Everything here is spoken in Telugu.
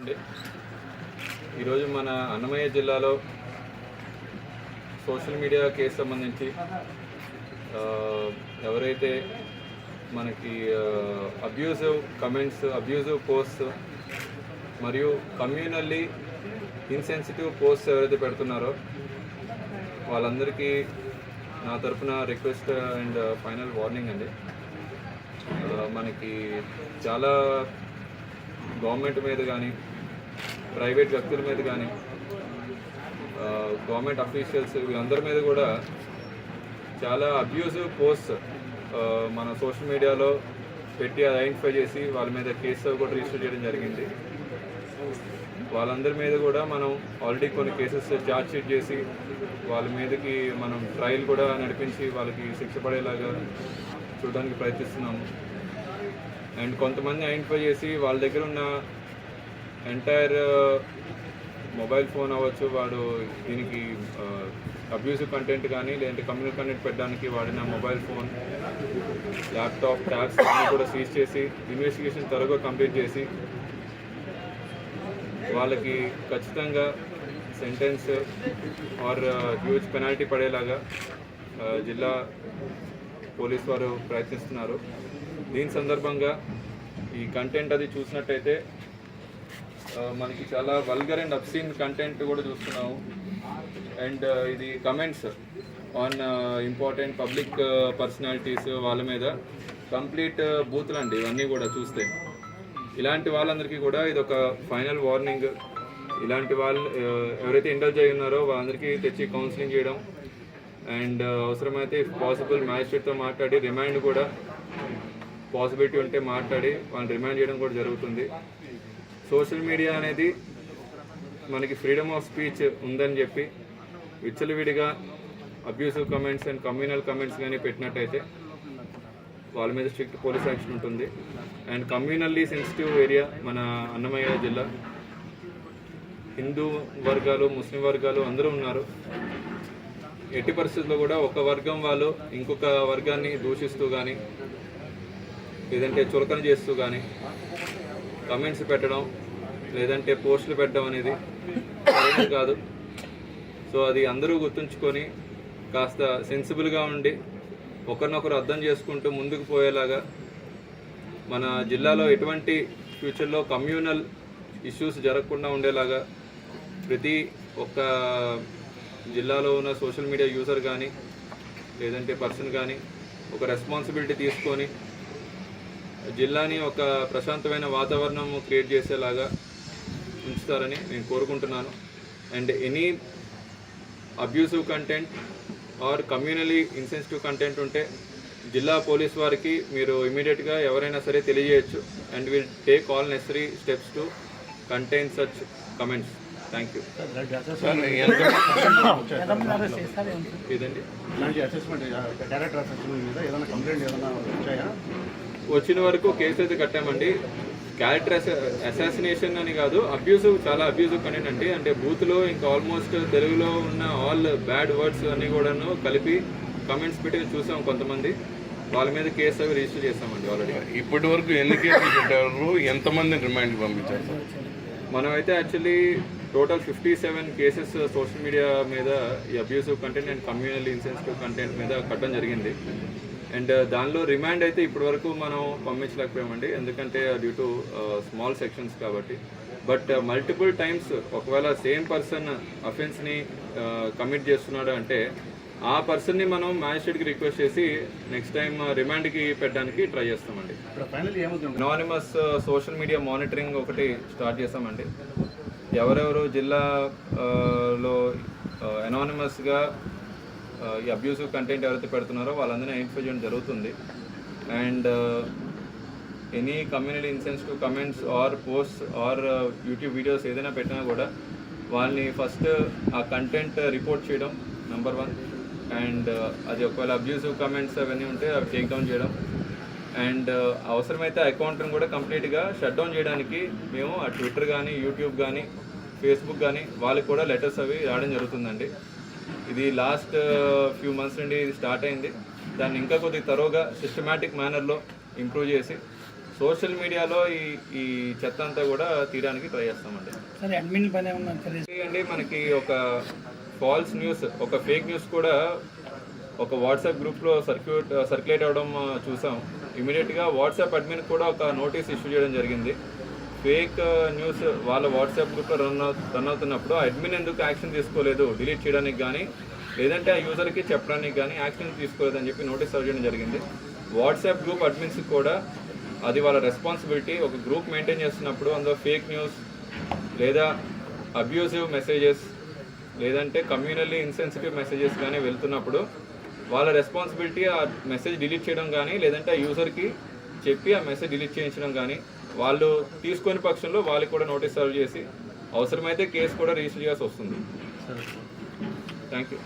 అండి ఈరోజు మన అన్నమయ్య జిల్లాలో సోషల్ మీడియా కేసు సంబంధించి ఎవరైతే మనకి అబ్యూజివ్ కమెంట్స్ అబ్యూజివ్ పోస్ట్ మరియు కమ్యూనల్లీ ఇన్సెన్సిటివ్ పోస్ట్ ఎవరైతే పెడుతున్నారో వాళ్ళందరికీ నా తరపున రిక్వెస్ట్ అండ్ ఫైనల్ వార్నింగ్ అండి. మనకి చాలా గవర్నమెంట్ మీద కానీ ప్రైవేట్ వ్యక్తుల మీద కానీ గవర్నమెంట్ అఫీషియల్స్ వీళ్ళందరి మీద కూడా చాలా అబ్యూజివ్ పోస్ట్ మన సోషల్ మీడియాలో పెట్టి ఐడెంటిఫై చేసి వాళ్ళ మీద కేసు కూడా రిజిస్టర్ చేయడం జరిగింది. వాళ్ళందరి మీద కూడా మనం ఆల్రెడీ కొన్ని కేసెస్ ఛార్జ్ షీట్ చేసి వాళ్ళ మీదకి మనం ట్రయల్ కూడా నడిపించి వాళ్ళకి శిక్ష పడేలాగా చూడడానికి ప్రయత్నిస్తున్నాము. అండ్ కొంతమంది ఐడెంటిఫై చేసి వాళ్ళ దగ్గర ఉన్న ఎంటైర్ మొబైల్ ఫోన్ అవ్వచ్చు వాడు దీనికి uh, అబ్యూసివ్ కంటెంట్ కానీ లేదంటే కమ్యూనిటీ కంటెంట్ పెట్టడానికి వాడిన మొబైల్ ఫోన్ ల్యాప్టాప్ ట్యాబ్స్ అన్నీ కూడా సీజ్ చేసి ఇన్వెస్టిగేషన్ త్వరగా కంప్లీట్ చేసి వాళ్ళకి ఖచ్చితంగా సెంటెన్స్ ఆర్ హ్యూజ్ పెనాల్టీ పడేలాగా uh, జిల్లా పోలీస్ వారు ప్రయత్నిస్తున్నారు. దీని సందర్భంగా ఈ కంటెంట్ అది చూసినట్టయితే మనకి చాలా వల్గర్ అండ్ అబ్సీన్ కంటెంట్ కూడా చూస్తున్నాము. అండ్ ఇది comments on important public personalities వాళ్ళ మీద. కంప్లీట్ బూతులు అండి ఇవన్నీ కూడా చూస్తే. ఇలాంటి వాళ్ళందరికీ కూడా ఇది ఒక ఫైనల్ వార్నింగ్ ఇలాంటి వాళ్ళు ఎవరైతే ఇండల్జ్ అయి ఉన్నారో వాళ్ళందరికీ తెచ్చి కౌన్సిలింగ్ చేయడం. అండ్ అవసరమైతే పాసిబుల్ మ్యాజిస్ట్రేట్తో మాట్లాడి రిమైండ్ కూడా. పాసిబిలిటీ ఉంటే మాట్లాడి వాళ్ళని రిమైండ్ చేయడం కూడా జరుగుతుంది. సోషల్ మీడియా అనేది మనకి ఫ్రీడమ్ ఆఫ్ స్పీచ్ ఉందని చెప్పి విచ్చలవిడిగా abusive comments and communal comments కానీ పెట్టినట్టయితే వాళ్ళ మీద స్ట్రిక్ట్ పోలీస్ యాక్షన్ ఉంటుంది. అండ్ కమ్యూనల్లీ సెన్సిటివ్ ఏరియా మన అన్నమయ్య జిల్లా. హిందూ వర్గాలు ముస్లిం వర్గాలు అందరూ ఉన్నారు. ఎట్టి పరిస్థితుల్లో కూడా ఒక వర్గం వాళ్ళు ఇంకొక వర్గాన్ని దూషిస్తూ కానీ లేదంటే చులకన చేస్తూ కానీ కమెంట్స్ పెట్టడం లేదంటే పోస్టులు పెట్టడం అనేది కాదు. సో అది అందరూ గుర్తుంచుకొని కాస్త సెన్సిబుల్గా ఉండి ఒకరినొకరు అర్థం చేసుకుంటూ ముందుకు పోయేలాగా మన జిల్లాలో ఎటువంటి ఫ్యూచర్లో కమ్యూనల్ ఇష్యూస్ జరగకుండా ఉండేలాగా ప్రతి ఒక్క జిల్లాలో ఉన్న సోషల్ మీడియా యూజర్ కానీ లేదంటే పర్సన్ కానీ ఒక రెస్పాన్సిబిలిటీ తీసుకొని జిల్లాని ఒక ప్రశాంతమైన వాతావరణం క్రియేట్ చేసేలాగా ఉంచుతారని నేను కోరుకుంటున్నాను. And any abusive content or communally insensitive content ఉంటే జిల్లా పోలీస్ వారికి మీరు ఇమీడియట్గా ఎవరైనా సరే తెలియజేయచ్చు. And will take all necessary steps to contain such comments. Thank you. ఇదండి మీద ఏదైనా కంప్లైంట్ ఏదైనా వచ్చాయా? వచ్చిన వరకు కేసు అయితే కట్టామండి. క్యారెక్టర్ అసాసినేషన్ అని కాదు అబ్యూసివ్ చాలా అబ్యూసివ్ కంటెంట్ అండి. అంటే బూత్లో ఇంకా ఆల్మోస్ట్ తెలుగులో ఉన్న ఆల్ బ్యాడ్ వర్డ్స్ అన్ని కూడాను కలిపి కమెంట్స్ పెట్టి చూసాం కొంతమంది. వాళ్ళ మీద కేసు అవి రిజిస్టర్ చేసామండి ఆల్రెడీ ఇప్పటి వరకు ఎన్ని కేసులు పెట్టారు? ఎంతమంది రిమాండ్ పంపించారు? సార్ మనం అయితే actually total fifty seven cases social media మీద ఈ abusive content and communal insensitive content మీద కట్టడం జరిగింది. అండ్ దానిలో రిమాండ్ అయితే ఇప్పటి వరకు మనం పంపించలేకపోయామండి. ఎందుకంటే డ్యూ టు స్మాల్ సెక్షన్స్ కాబట్టి. బట్ మల్టిపుల్ టైమ్స్ ఒకవేళ సేమ్ పర్సన్ అఫెన్స్ని కమిట్ చేస్తున్నాడు అంటే ఆ పర్సన్ని మనం మ్యాజిస్ట్రేట్కి రిక్వెస్ట్ చేసి నెక్స్ట్ టైం రిమాండ్కి పెట్టడానికి ట్రై చేస్తామండి. అనానిమస్ సోషల్ మీడియా మానిటరింగ్ ఒకటి స్టార్ట్ చేసామండి ఎవరెవరు జిల్లా ఆ, లో అనానిమస్గా ఈ అబ్యూసివ్ కంటెంట్ ఎవరైతే పెడుతున్నారో వాళ్ళందరినీ ఐడెంటిఫై చేయడం జరుగుతుంది. And any community insensitive comments or post or YouTube videos ఏదైనా పెట్టినా కూడా వాళ్ళని ఫస్ట్ ఆ కంటెంట్ రిపోర్ట్ చేయడం నెంబర్ వన్ అండ్ అది ఒకవేళ అబ్యూసివ్ కమెంట్స్ అవన్నీ ఉంటే అవి టేక్ డౌన్ చేయడం. అండ్ అవసరమైతే అకౌంట్ని కూడా కంప్లీట్గా షట్ డౌన్ చేయడానికి మేము ఆ ట్విట్టర్ కానీ యూట్యూబ్ కానీ ఫేస్బుక్ కానీ వాళ్ళకి కూడా లెటర్స్ అవి రావడం జరుగుతుందండి. ఇది లాస్ట్ ఫ్యూ మంత్స్ నుండి ఇది స్టార్ట్ అయింది. దాన్ని ఇంకా కొద్దిగా తరోగా సిస్టమేటిక్ మేనర్లో ఇంప్రూవ్ చేసి సోషల్ మీడియాలో ఈ ఈ చెత్త అంతా కూడా తీయడానికి ట్రై చేస్తామండి. సరే అడ్మిన్ పని ఏమన్నా తెలియదు. అండి మనకి ఒక ఫాల్స్ న్యూస్ ఒక ఫేక్ న్యూస్ కూడా ఒక వాట్సాప్ గ్రూప్లో సర్క్యూట్ సర్క్యులేట్ అవ్వడం చూసాం. ఇమీడియట్గా వాట్సాప్ అడ్మిన్ కూడా ఒక నోటీస్ ఇష్యూ చేయడం జరిగింది. ఫేక్ న్యూస్ వాళ్ళ వాట్సాప్ గ్రూప్లో రన్ రన్ అవుతున్నప్పుడు ఆ అడ్మిన్ ఎందుకు యాక్షన్ తీసుకోలేదు? డిలీట్ చేయడానికి కానీ లేదంటే ఆ యూజర్కి చెప్పడానికి కానీ యాక్షన్ తీసుకోలేదని చెప్పి నోటీస్ అవ్వడం చేయడం జరిగింది. వాట్సాప్ గ్రూప్ అడ్మిన్స్ కూడా అది వాళ్ళ రెస్పాన్సిబిలిటీ ఒక గ్రూప్ మెయింటైన్ చేస్తున్నప్పుడు అందులో ఫేక్ న్యూస్ లేదా అబ్యూజివ్ మెసేజెస్ లేదంటే కమ్యూనల్లీ ఇన్సెన్సిటివ్ మెసేజెస్ కానీ వెళ్తున్నప్పుడు వాళ్ళ రెస్పాన్సిబిలిటీ ఆ మెసేజ్ డిలీట్ చేయడం కానీ లేదంటే ఆ యూజర్కి చెప్పి ఆ మెసేజ్ డిలీట్ చేయించడం కానీ వాళ్ళు తీసుకొని పక్షంలో వాళ్ళకి కూడా నోటీస్ సర్వ్ చేసి అవసరమైతే కేసు కూడా రిజిస్టర్ చేయాల్సి వస్తుంది. Thank you